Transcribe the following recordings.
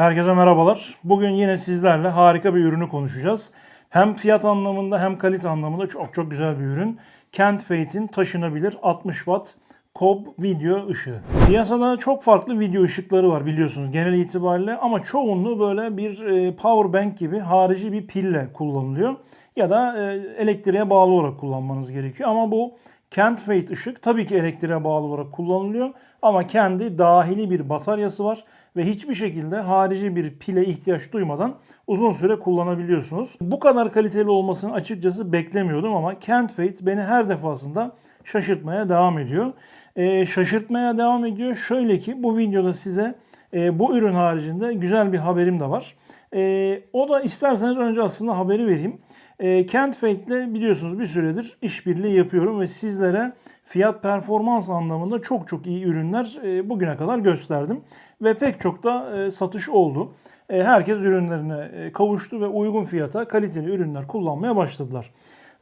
Herkese merhabalar. Bugün yine sizlerle harika bir ürünü konuşacağız. Hem fiyat anlamında hem kalite anlamında çok çok güzel bir ürün. Kent Fate'in taşınabilir 60 watt Cobb video ışığı. Piyasada çok farklı video ışıkları var biliyorsunuz genel itibariyle ama çoğunluğu böyle bir e, power bank gibi harici bir pille kullanılıyor. Ya da e, elektriğe bağlı olarak kullanmanız gerekiyor ama bu Kent Fate ışık tabii ki elektriğe bağlı olarak kullanılıyor ama kendi dahili bir bataryası var ve hiçbir şekilde harici bir pile ihtiyaç duymadan uzun süre kullanabiliyorsunuz. Bu kadar kaliteli olmasını açıkçası beklemiyordum ama Kent Fate beni her defasında şaşırtmaya devam ediyor. Ee, şaşırtmaya devam ediyor. Şöyle ki bu videoda size e, bu ürün haricinde güzel bir haberim de var. E, o da isterseniz önce aslında haberi vereyim. E, Kent Fate ile biliyorsunuz bir süredir işbirliği yapıyorum ve sizlere fiyat performans anlamında çok çok iyi ürünler e, bugüne kadar gösterdim. Ve pek çok da e, satış oldu. Herkes ürünlerine kavuştu ve uygun fiyata kaliteli ürünler kullanmaya başladılar.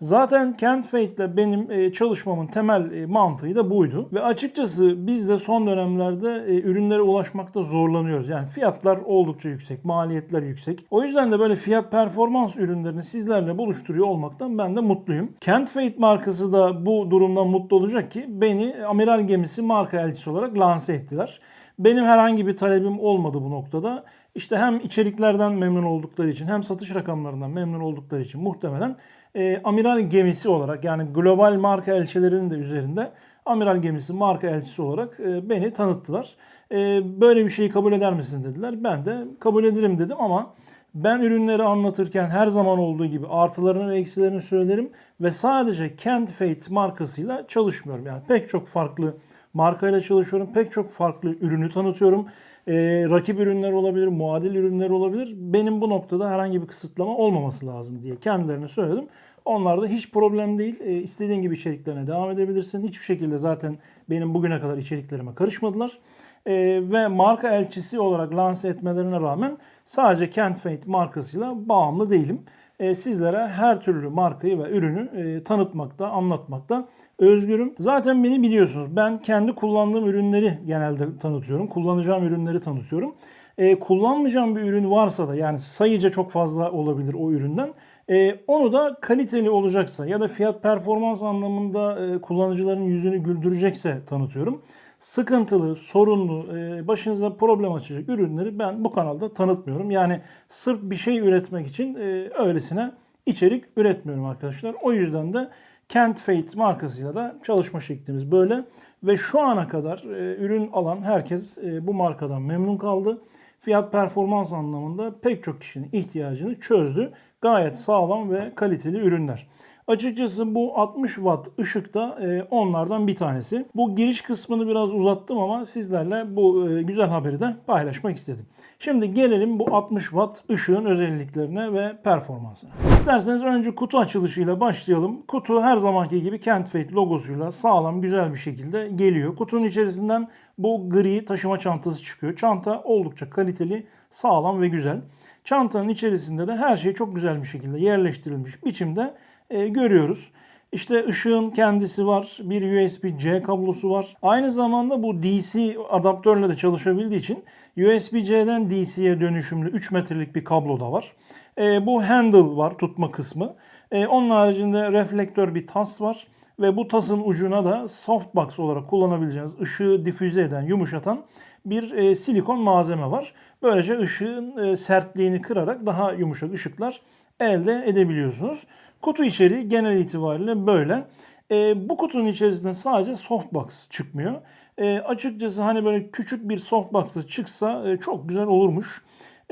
Zaten Kent Fate ile benim e, çalışmamın temel e, mantığı da buydu. Ve açıkçası biz de son dönemlerde e, ürünlere ulaşmakta zorlanıyoruz. Yani fiyatlar oldukça yüksek, maliyetler yüksek. O yüzden de böyle fiyat performans ürünlerini sizlerle buluşturuyor olmaktan ben de mutluyum. Kent Fate markası da bu durumdan mutlu olacak ki beni amiral gemisi marka elçisi olarak lanse ettiler. Benim herhangi bir talebim olmadı bu noktada. İşte hem içeriklerden memnun oldukları için hem satış rakamlarından memnun oldukları için muhtemelen e, amiral gemisi olarak yani global marka elçilerinin de üzerinde amiral gemisi marka elçisi olarak e, beni tanıttılar. E, böyle bir şeyi kabul eder misin dediler. Ben de kabul ederim dedim ama ben ürünleri anlatırken her zaman olduğu gibi artılarını ve eksilerini söylerim ve sadece Kent Fate markasıyla çalışmıyorum. Yani pek çok farklı markayla çalışıyorum. Pek çok farklı ürünü tanıtıyorum. Ee, rakip ürünler olabilir, muadil ürünler olabilir. Benim bu noktada herhangi bir kısıtlama olmaması lazım diye kendilerine söyledim. Onlar da hiç problem değil. Ee, istediğin gibi içeriklerine devam edebilirsin. Hiçbir şekilde zaten benim bugüne kadar içeriklerime karışmadılar. Ee, ve marka elçisi olarak lanse etmelerine rağmen sadece Kent Fate markasıyla bağımlı değilim. Ee, sizlere her türlü markayı ve ürünü e, tanıtmakta, anlatmakta özgürüm. Zaten beni biliyorsunuz. Ben kendi kullandığım ürünleri genelde tanıtıyorum. Kullanacağım ürünleri tanıtıyorum. E, kullanmayacağım bir ürün varsa da yani sayıca çok fazla olabilir o üründen. E, onu da kaliteli olacaksa ya da fiyat performans anlamında e, kullanıcıların yüzünü güldürecekse tanıtıyorum sıkıntılı, sorunlu, e, başınıza problem açacak ürünleri ben bu kanalda tanıtmıyorum. Yani sırf bir şey üretmek için e, öylesine içerik üretmiyorum arkadaşlar. O yüzden de Kent Fate markasıyla da çalışma şeklimiz böyle. Ve şu ana kadar e, ürün alan herkes bu markadan memnun kaldı. Fiyat performans anlamında pek çok kişinin ihtiyacını çözdü. Gayet sağlam ve kaliteli ürünler. Açıkçası bu 60 watt ışık da e, onlardan bir tanesi. Bu giriş kısmını biraz uzattım ama sizlerle bu e, güzel haberi de paylaşmak istedim. Şimdi gelelim bu 60 watt ışığın özelliklerine ve performansına. İsterseniz önce kutu açılışıyla başlayalım. Kutu her zamanki gibi Kent Fate logosuyla sağlam güzel bir şekilde geliyor. Kutunun içerisinden bu gri taşıma çantası çıkıyor. Çanta oldukça kaliteli, sağlam ve güzel. Çantanın içerisinde de her şey çok güzel bir şekilde yerleştirilmiş biçimde e, görüyoruz. İşte ışığın kendisi var. Bir USB-C kablosu var. Aynı zamanda bu DC adaptörle de çalışabildiği için USB-C'den DC'ye dönüşümlü 3 metrelik bir kablo da var. E, bu handle var tutma kısmı. E, onun haricinde reflektör bir tas var. Ve bu tasın ucuna da softbox olarak kullanabileceğiniz ışığı difüze eden, yumuşatan bir e, silikon malzeme var. Böylece ışığın e, sertliğini kırarak daha yumuşak ışıklar elde edebiliyorsunuz. Kutu içeriği genel itibariyle böyle. E, bu kutunun içerisinde sadece softbox çıkmıyor. E, açıkçası hani böyle küçük bir softbox'la çıksa e, çok güzel olurmuş.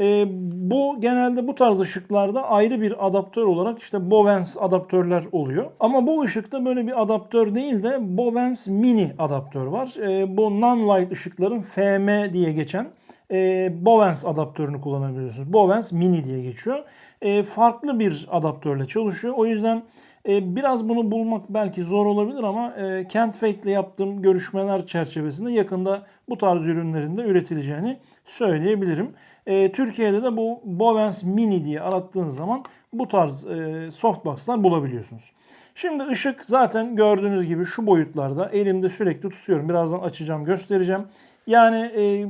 E, bu genelde bu tarz ışıklarda ayrı bir adaptör olarak işte Bowens adaptörler oluyor. Ama bu ışıkta böyle bir adaptör değil de Bowens mini adaptör var. E, bu non-light ışıkların FM diye geçen e, Bowens adaptörünü kullanabiliyorsunuz. Bowens Mini diye geçiyor. E, farklı bir adaptörle çalışıyor. O yüzden e, biraz bunu bulmak belki zor olabilir ama e, Kent Fate ile yaptığım görüşmeler çerçevesinde yakında bu tarz ürünlerin de üretileceğini söyleyebilirim. E, Türkiye'de de bu Bowens Mini diye arattığınız zaman bu tarz e, softbox'lar bulabiliyorsunuz. Şimdi ışık zaten gördüğünüz gibi şu boyutlarda elimde sürekli tutuyorum. Birazdan açacağım göstereceğim. Yani e,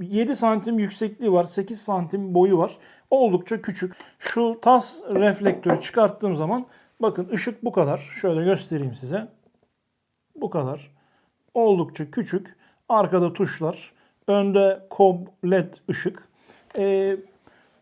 7 santim yüksekliği var, 8 santim boyu var. Oldukça küçük. Şu tas reflektörü çıkarttığım zaman bakın ışık bu kadar. Şöyle göstereyim size. Bu kadar. Oldukça küçük. Arkada tuşlar. Önde cob led ışık. Ee,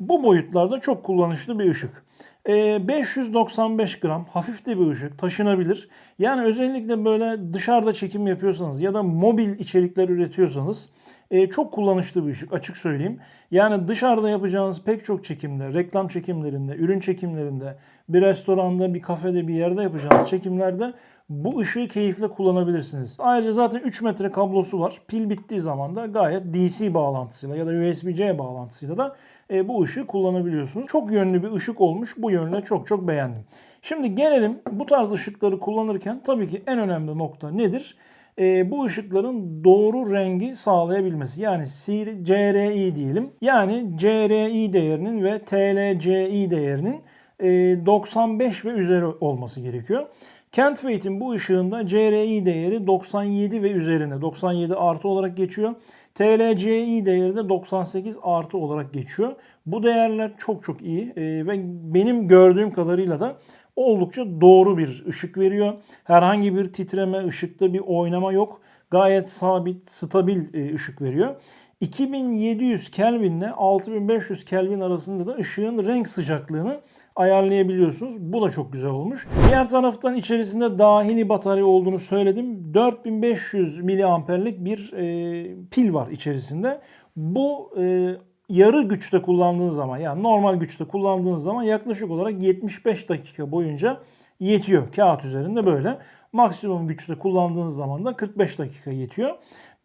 bu boyutlarda çok kullanışlı bir ışık. Ee, 595 gram hafif de bir ışık taşınabilir. Yani özellikle böyle dışarıda çekim yapıyorsanız ya da mobil içerikler üretiyorsanız e, çok kullanışlı bir ışık açık söyleyeyim. Yani dışarıda yapacağınız pek çok çekimde, reklam çekimlerinde, ürün çekimlerinde, bir restoranda, bir kafede, bir yerde yapacağınız çekimlerde bu ışığı keyifle kullanabilirsiniz. Ayrıca zaten 3 metre kablosu var. Pil bittiği zaman da gayet DC bağlantısıyla ya da USB-C bağlantısıyla da e, bu ışığı kullanabiliyorsunuz. Çok yönlü bir ışık olmuş. Bu yönle çok çok beğendim. Şimdi gelelim bu tarz ışıkları kullanırken tabii ki en önemli nokta nedir? E, bu ışıkların doğru rengi sağlayabilmesi. Yani CRI diyelim. Yani CRI değerinin ve TLCI değerinin e, 95 ve üzeri olması gerekiyor. Kent Fate'in bu ışığında CRI değeri 97 ve üzerine 97 artı olarak geçiyor. TLCI değeri de 98 artı olarak geçiyor. Bu değerler çok çok iyi ee, ve benim gördüğüm kadarıyla da oldukça doğru bir ışık veriyor. Herhangi bir titreme, ışıkta bir oynama yok. Gayet sabit, stabil e, ışık veriyor. 2700 Kelvin ile 6500 Kelvin arasında da ışığın renk sıcaklığını ayarlayabiliyorsunuz. Bu da çok güzel olmuş. Diğer taraftan içerisinde dahili batarya olduğunu söyledim. 4500 miliamperlik bir e, pil var içerisinde. Bu e, yarı güçte kullandığınız zaman yani normal güçte kullandığınız zaman yaklaşık olarak 75 dakika boyunca yetiyor. Kağıt üzerinde böyle. Maksimum güçte kullandığınız zaman da 45 dakika yetiyor.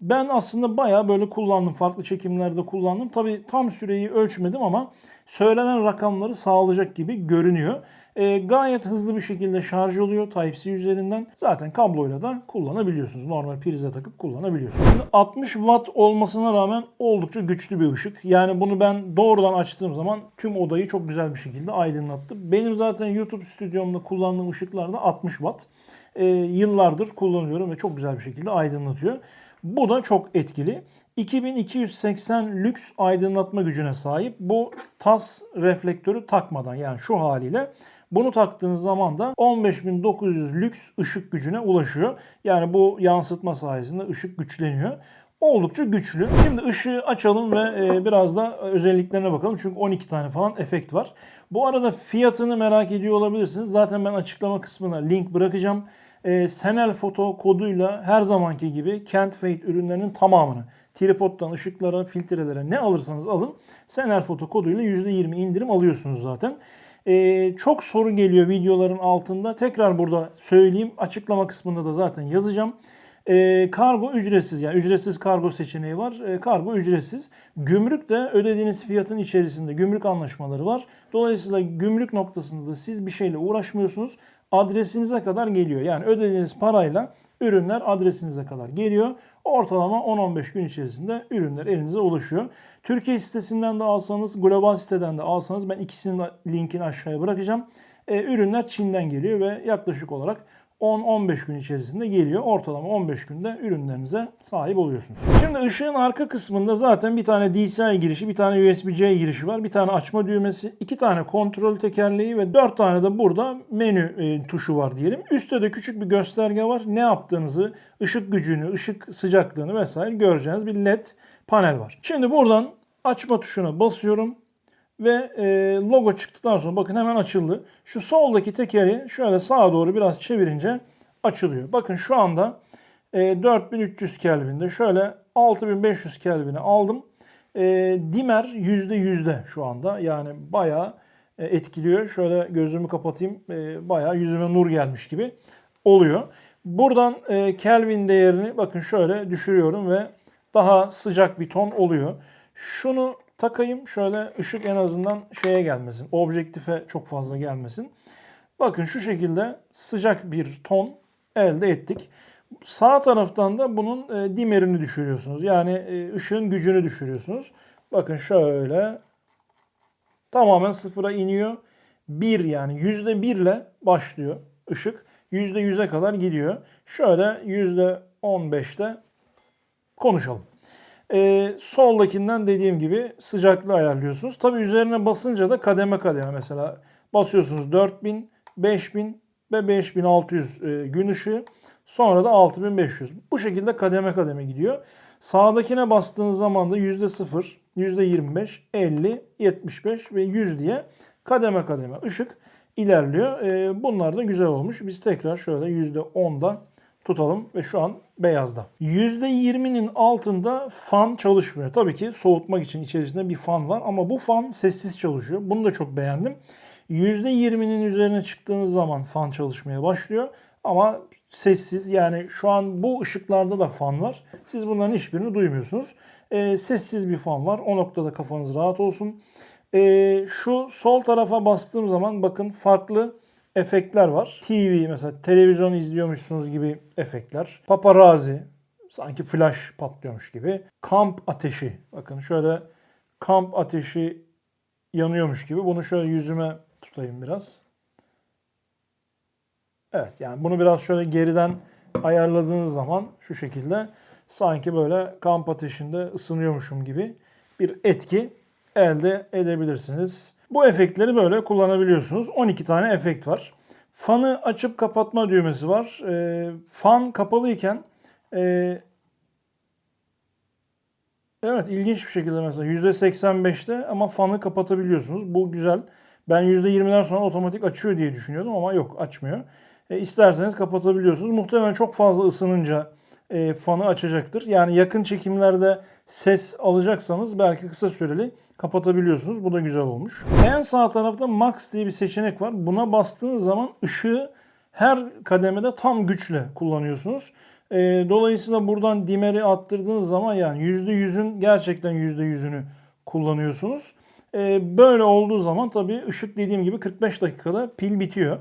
Ben aslında bayağı böyle kullandım. Farklı çekimlerde kullandım. Tabi tam süreyi ölçmedim ama söylenen rakamları sağlayacak gibi görünüyor. E, gayet hızlı bir şekilde şarj oluyor Type-C üzerinden. Zaten kabloyla da kullanabiliyorsunuz. Normal prize takıp kullanabiliyorsunuz. Şimdi 60 watt olmasına rağmen oldukça güçlü bir ışık. Yani bunu ben doğrudan açtığım zaman tüm odayı çok güzel bir şekilde aydınlattı. Benim zaten YouTube stüdyomda kullandığım ışıklar da 60 watt. E, yıllardır kullanıyorum ve çok güzel bir şekilde aydınlatıyor. Bu da çok etkili. 2280 lüks aydınlatma gücüne sahip. Bu tas reflektörü takmadan yani şu haliyle bunu taktığınız zaman da 15900 lüks ışık gücüne ulaşıyor. Yani bu yansıtma sayesinde ışık güçleniyor. Oldukça güçlü. Şimdi ışığı açalım ve e, biraz da özelliklerine bakalım. Çünkü 12 tane falan efekt var. Bu arada fiyatını merak ediyor olabilirsiniz. Zaten ben açıklama kısmına link bırakacağım. E, Senel Foto koduyla her zamanki gibi Kent Fate ürünlerinin tamamını tripoddan ışıklara, filtrelere ne alırsanız alın Senel Foto koduyla %20 indirim alıyorsunuz zaten. Ee, çok soru geliyor videoların altında. Tekrar burada söyleyeyim. Açıklama kısmında da zaten yazacağım. Ee, kargo ücretsiz yani ücretsiz kargo seçeneği var. Ee, kargo ücretsiz. Gümrük de ödediğiniz fiyatın içerisinde gümrük anlaşmaları var. Dolayısıyla gümrük noktasında da siz bir şeyle uğraşmıyorsunuz. Adresinize kadar geliyor. Yani ödediğiniz parayla ürünler adresinize kadar geliyor. Ortalama 10-15 gün içerisinde ürünler elinize ulaşıyor. Türkiye sitesinden de alsanız, global siteden de alsanız ben ikisinin linkini aşağıya bırakacağım. E, ürünler Çin'den geliyor ve yaklaşık olarak 10-15 gün içerisinde geliyor. Ortalama 15 günde ürünlerinize sahip oluyorsunuz. Şimdi ışığın arka kısmında zaten bir tane DCI girişi, bir tane USB-C girişi var. Bir tane açma düğmesi, iki tane kontrol tekerleği ve dört tane de burada menü e, tuşu var diyelim. Üstte de küçük bir gösterge var. Ne yaptığınızı, ışık gücünü, ışık sıcaklığını vesaire göreceğiniz bir LED panel var. Şimdi buradan açma tuşuna basıyorum ve e, logo çıktıktan sonra bakın hemen açıldı. Şu soldaki tekeri şöyle sağa doğru biraz çevirince açılıyor. Bakın şu anda e, 4300 Kelvin'de şöyle 6500 Kelvin'e aldım. E, dimer %yüzde şu anda yani bayağı e, etkiliyor. Şöyle gözümü kapatayım e, bayağı yüzüme nur gelmiş gibi oluyor. Buradan e, Kelvin değerini bakın şöyle düşürüyorum ve daha sıcak bir ton oluyor. Şunu takayım. Şöyle ışık en azından şeye gelmesin. Objektife çok fazla gelmesin. Bakın şu şekilde sıcak bir ton elde ettik. Sağ taraftan da bunun e, dimerini düşürüyorsunuz. Yani e, ışığın gücünü düşürüyorsunuz. Bakın şöyle tamamen sıfıra iniyor. Bir yani yüzde birle başlıyor ışık. Yüzde yüze kadar gidiyor. Şöyle yüzde on beşte konuşalım. E, soldakinden dediğim gibi sıcaklığı ayarlıyorsunuz. Tabi üzerine basınca da kademe kademe mesela basıyorsunuz 4000, 5000 ve 5600 e, gün ışığı. Sonra da 6500. Bu şekilde kademe kademe gidiyor. Sağdakine bastığınız zaman da %0, %25, 50, 75 ve 100 diye kademe kademe ışık ilerliyor. E, bunlar da güzel olmuş. Biz tekrar şöyle %10'da tutalım ve şu an beyazda. %20'nin altında fan çalışmıyor. Tabii ki soğutmak için içerisinde bir fan var ama bu fan sessiz çalışıyor. Bunu da çok beğendim. %20'nin üzerine çıktığınız zaman fan çalışmaya başlıyor. Ama sessiz yani şu an bu ışıklarda da fan var. Siz bunların hiçbirini duymuyorsunuz. E, sessiz bir fan var. O noktada kafanız rahat olsun. E, şu sol tarafa bastığım zaman bakın farklı efektler var. TV mesela televizyon izliyormuşsunuz gibi efektler. Paparazzi sanki flash patlıyormuş gibi. Kamp ateşi. Bakın şöyle kamp ateşi yanıyormuş gibi. Bunu şöyle yüzüme tutayım biraz. Evet yani bunu biraz şöyle geriden ayarladığınız zaman şu şekilde sanki böyle kamp ateşinde ısınıyormuşum gibi bir etki elde edebilirsiniz. Bu efektleri böyle kullanabiliyorsunuz. 12 tane efekt var. Fanı açıp kapatma düğmesi var. E, fan kapalıyken e, evet ilginç bir şekilde mesela %85'te ama fanı kapatabiliyorsunuz. Bu güzel. Ben %20'den sonra otomatik açıyor diye düşünüyordum ama yok açmıyor. E, isterseniz kapatabiliyorsunuz. Muhtemelen çok fazla ısınınca e, fanı açacaktır. Yani yakın çekimlerde ses alacaksanız belki kısa süreli kapatabiliyorsunuz. Bu da güzel olmuş. En sağ tarafta Max diye bir seçenek var. Buna bastığınız zaman ışığı her kademede tam güçle kullanıyorsunuz. E, dolayısıyla buradan dimeri attırdığınız zaman yani %100'ün gerçekten %100'ünü kullanıyorsunuz. E, böyle olduğu zaman tabii ışık dediğim gibi 45 dakikada pil bitiyor.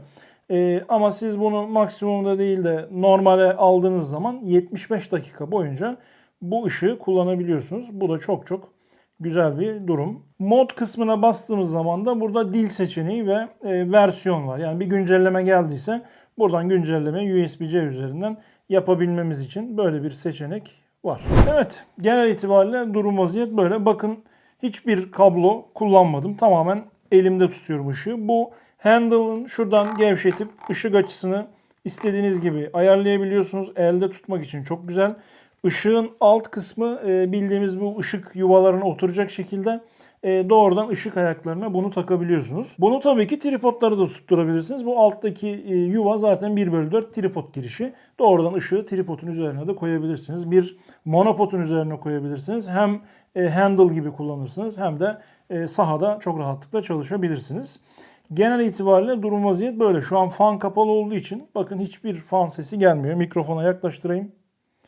Ee, ama siz bunu maksimumda değil de normale aldığınız zaman 75 dakika boyunca bu ışığı kullanabiliyorsunuz. Bu da çok çok güzel bir durum. Mod kısmına bastığımız zaman da burada dil seçeneği ve e, versiyon var. Yani bir güncelleme geldiyse buradan güncellemeyi USB-C üzerinden yapabilmemiz için böyle bir seçenek var. Evet genel itibariyle durum vaziyet böyle. Bakın hiçbir kablo kullanmadım. Tamamen elimde tutuyorum ışığı. Bu handle'ın şuradan gevşetip ışık açısını istediğiniz gibi ayarlayabiliyorsunuz. Elde tutmak için çok güzel. Işığın alt kısmı e, bildiğimiz bu ışık yuvalarına oturacak şekilde e, doğrudan ışık ayaklarına bunu takabiliyorsunuz. Bunu tabii ki tripodları da tutturabilirsiniz. Bu alttaki e, yuva zaten 1 bölü 4 tripod girişi. Doğrudan ışığı tripodun üzerine de koyabilirsiniz. Bir monopodun üzerine koyabilirsiniz. Hem handle gibi kullanırsınız hem de sahada çok rahatlıkla çalışabilirsiniz. Genel itibariyle durum vaziyet böyle. Şu an fan kapalı olduğu için bakın hiçbir fan sesi gelmiyor. Mikrofona yaklaştırayım.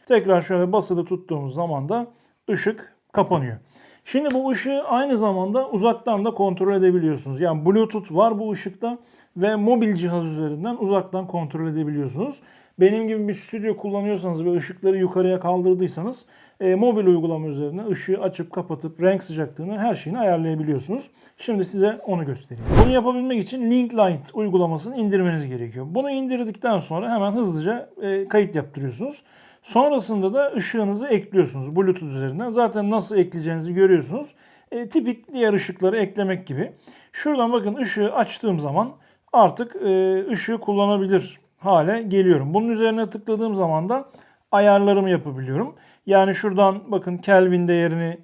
Tekrar şöyle basılı tuttuğumuz zaman da ışık kapanıyor. Şimdi bu ışığı aynı zamanda uzaktan da kontrol edebiliyorsunuz. Yani Bluetooth var bu ışıkta ve mobil cihaz üzerinden uzaktan kontrol edebiliyorsunuz. Benim gibi bir stüdyo kullanıyorsanız ve ışıkları yukarıya kaldırdıysanız e, mobil uygulama üzerinden ışığı açıp kapatıp renk sıcaklığını her şeyini ayarlayabiliyorsunuz. Şimdi size onu göstereyim. Bunu yapabilmek için Link Light uygulamasını indirmeniz gerekiyor. Bunu indirdikten sonra hemen hızlıca e, kayıt yaptırıyorsunuz. Sonrasında da ışığınızı ekliyorsunuz Bluetooth üzerinden. Zaten nasıl ekleyeceğinizi görüyorsunuz. E, tipik diğer ışıkları eklemek gibi. Şuradan bakın ışığı açtığım zaman artık e, ışığı kullanabilir hale geliyorum. Bunun üzerine tıkladığım zaman da ayarlarımı yapabiliyorum. Yani şuradan bakın Kelvin değerini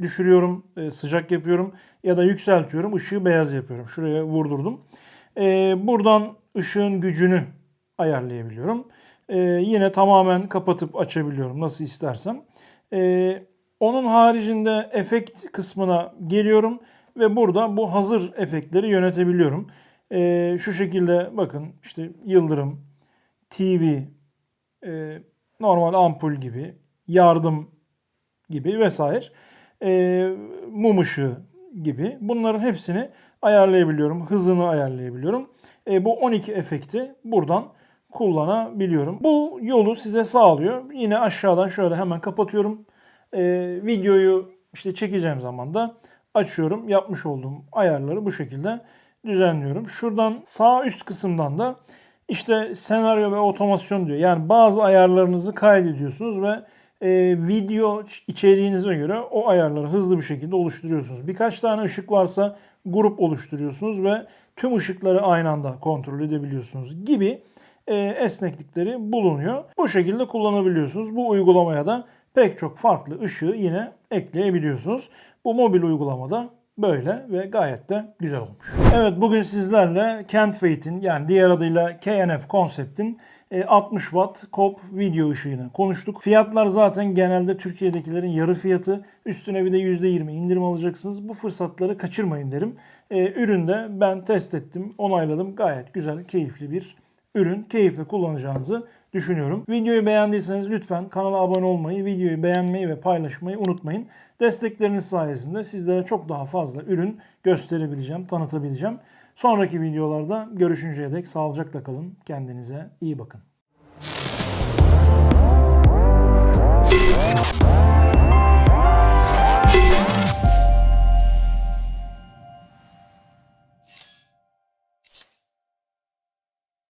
düşürüyorum, e, sıcak yapıyorum ya da yükseltiyorum, ışığı beyaz yapıyorum. Şuraya vurdurdum. E, buradan ışığın gücünü ayarlayabiliyorum. E, yine tamamen kapatıp açabiliyorum nasıl istersem. Onun haricinde efekt kısmına geliyorum ve burada bu hazır efektleri yönetebiliyorum. Şu şekilde bakın işte yıldırım, TV, normal ampul gibi, yardım gibi vesaire. E, mum ışığı gibi. Bunların hepsini ayarlayabiliyorum. Hızını ayarlayabiliyorum. E, bu 12 efekti buradan kullanabiliyorum. Bu yolu size sağlıyor. Yine aşağıdan şöyle hemen kapatıyorum. E, videoyu işte çekeceğim zaman da açıyorum. Yapmış olduğum ayarları bu şekilde düzenliyorum. Şuradan sağ üst kısımdan da işte senaryo ve otomasyon diyor. Yani bazı ayarlarınızı kaydediyorsunuz ve e, video içeriğinize göre o ayarları hızlı bir şekilde oluşturuyorsunuz. Birkaç tane ışık varsa grup oluşturuyorsunuz ve tüm ışıkları aynı anda kontrol edebiliyorsunuz gibi e, esneklikleri bulunuyor. Bu şekilde kullanabiliyorsunuz. Bu uygulamaya da pek çok farklı ışığı yine ekleyebiliyorsunuz. Bu mobil uygulamada böyle ve gayet de güzel olmuş. Evet bugün sizlerle Kent Fate'in yani diğer adıyla KNF konseptin e, 60 watt COP video ışığını konuştuk. Fiyatlar zaten genelde Türkiye'dekilerin yarı fiyatı. Üstüne bir de %20 indirim alacaksınız. Bu fırsatları kaçırmayın derim. E, üründe ben test ettim, onayladım. Gayet güzel, keyifli bir ürün. Keyifle kullanacağınızı düşünüyorum. Videoyu beğendiyseniz lütfen kanala abone olmayı, videoyu beğenmeyi ve paylaşmayı unutmayın. Destekleriniz sayesinde sizlere çok daha fazla ürün gösterebileceğim, tanıtabileceğim. Sonraki videolarda görüşünceye dek sağlıcakla kalın. Kendinize iyi bakın.